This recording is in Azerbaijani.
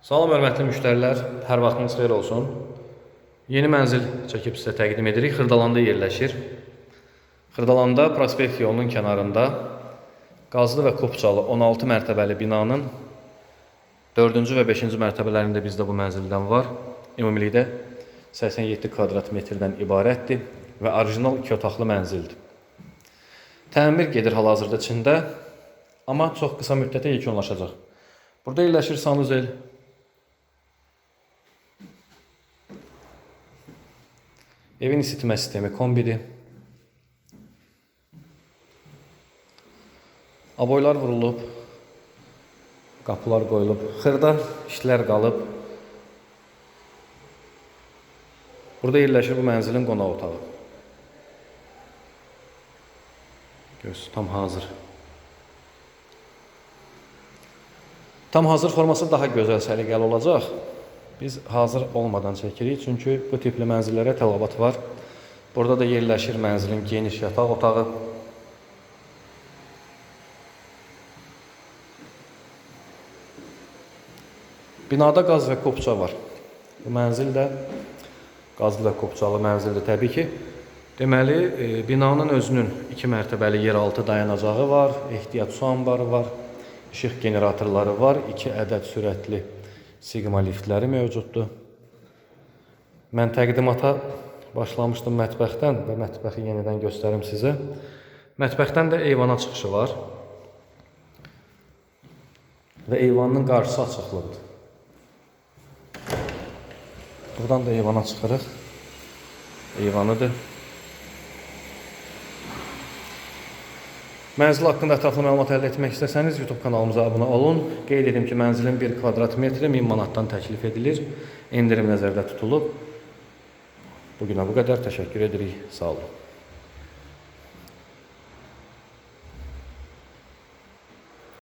Salam hörmətli müştərilər, hər vaxtınız xeyir olsun. Yeni mənzil çəkib sizə təqdim edirik. Xırdalanda yerləşir. Xırdalanda prospekt yolunun kənarında Qazlı və Kopçalı 16 mərtəbəli binanın 4-cü və 5-ci mərtəbələrində bizdə bu mənzildən var. Ümumilikdə 87 kvadrat metrdən ibarətdir və orijinal 2 otaqlı mənzildir. Təmir gedir hal-hazırda Çində, amma çox qısa müddətə yekunlaşacaq. Burada yerləşir sanuzel. Evin isitmə sistemi kombidir. Aboylar vurulub, qapılar qoyulub, xırda işlər qalıb. Burada yerləşir bu mənzilin qonaq otağı. Göz tam hazır. Tam hazır forması daha gözəl səliqəli olacaq. Biz hazır olmadan çəkirik, çünki bu tipli mənzillərə tələbat var. Burada da yerləşir mənzilin geniş yataq otağı. Binada qaz və kopça var. Bu mənzil də qazlı və kopçalı mənzildir təbii ki. Deməli, e, binanın özünün 2 mərtəbəli yeraltı dayanacağı var, ehtiyat su anbarı var, işıq generatorları var, 2 ədəd sürətli siqma liftləri mövcuddur. Mən təqdimata başlamışdım mətbəxdən və mətbəxi yenidən göstərim sizə. Mətbəxdən də eyvana çıxışı var. Və eyvanın qarşısı açıqlıqdır. Buradan da eyvana çıxırıq. Eyvanıdır. Mənzil haqqında ətraflı məlumat əldə etmək istəsəniz YouTube kanalımıza abunə olun. Qeyd edim ki, mənzilin 1 kvadrat metri 1000 manatdan təklif edilir. Endirim nəzərdə tutulub. Bu günə bu qədər. Təşəkkür edirik. Sağ olun.